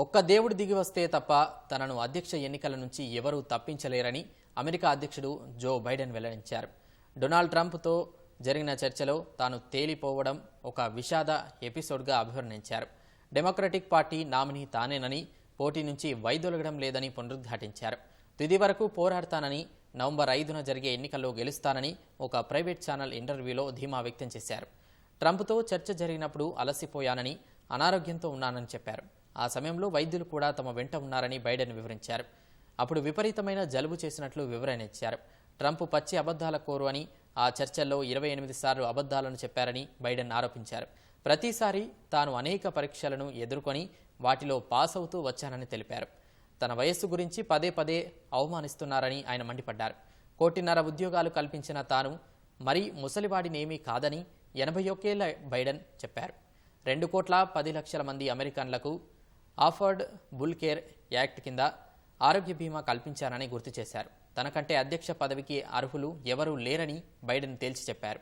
ఒక్క దేవుడు దిగి వస్తే తప్ప తనను అధ్యక్ష ఎన్నికల నుంచి ఎవరూ తప్పించలేరని అమెరికా అధ్యక్షుడు జో బైడెన్ వెల్లడించారు. డొనాల్డ్ ట్రంప్తో జరిగిన చర్చలో తాను తేలిపోవడం ఒక విషాద ఎపిసోడ్గా అభివర్ణించారు. డెమోక్రటిక్ పార్టీ నామినీ తానేనని పోటీ నుంచి వైదొలగడం లేదని పునరుద్ఘాటించారు. తుది వరకు పోరాడతానని నవంబర్ ఐదున జరిగే ఎన్నికల్లో గెలుస్తానని ఒక ప్రైవేట్ ఛానల్ ఇంటర్వ్యూలో ధీమా వ్యక్తం చేశారు. ట్రంప్తో చర్చ జరిగినప్పుడు అలసిపోయానని అనారోగ్యంతో ఉన్నానని చెప్పారు. ఆ సమయంలో వైద్యులు కూడా తమ వెంట ఉన్నారని బైడెన్ వివరించారు. అప్పుడు విపరీతమైన జలుబు చేసినట్లు వివరణ ఇచ్చారు. ట్రంప్ పచ్చి అబద్ధాల కోరు అని ఆ చర్చల్లో ఇరవై ఎనిమిది సార్లు అబద్ధాలను చెప్పారని బైడెన్ ఆరోపించారు. ప్రతిసారి తాను అనేక పరీక్షలను ఎదుర్కొని వాటిలో పాస్ అవుతూ వచ్చానని తెలిపారు. తన వయస్సు గురించి పదే పదే అవమానిస్తున్నారని ఆయన మండిపడ్డారు. కోటిన్నర ఉద్యోగాలు కల్పించిన తాను మరీ ముసలివాడినేమీ కాదని ఎనభై ఒకేళ్ళ బైడెన్ చెప్పారు. రెండు కోట్ల పది లక్షల మంది అమెరికన్లకు ఆఫర్డ్ బుల్ కేర్ యాక్ట్ కింద ఆరోగ్య బీమా కల్పించారని గుర్తు చేశారు. తనకంటే అధ్యక్ష పదవికి అర్హులు ఎవరూ లేరని బైడెన్ తేల్చి చెప్పారు.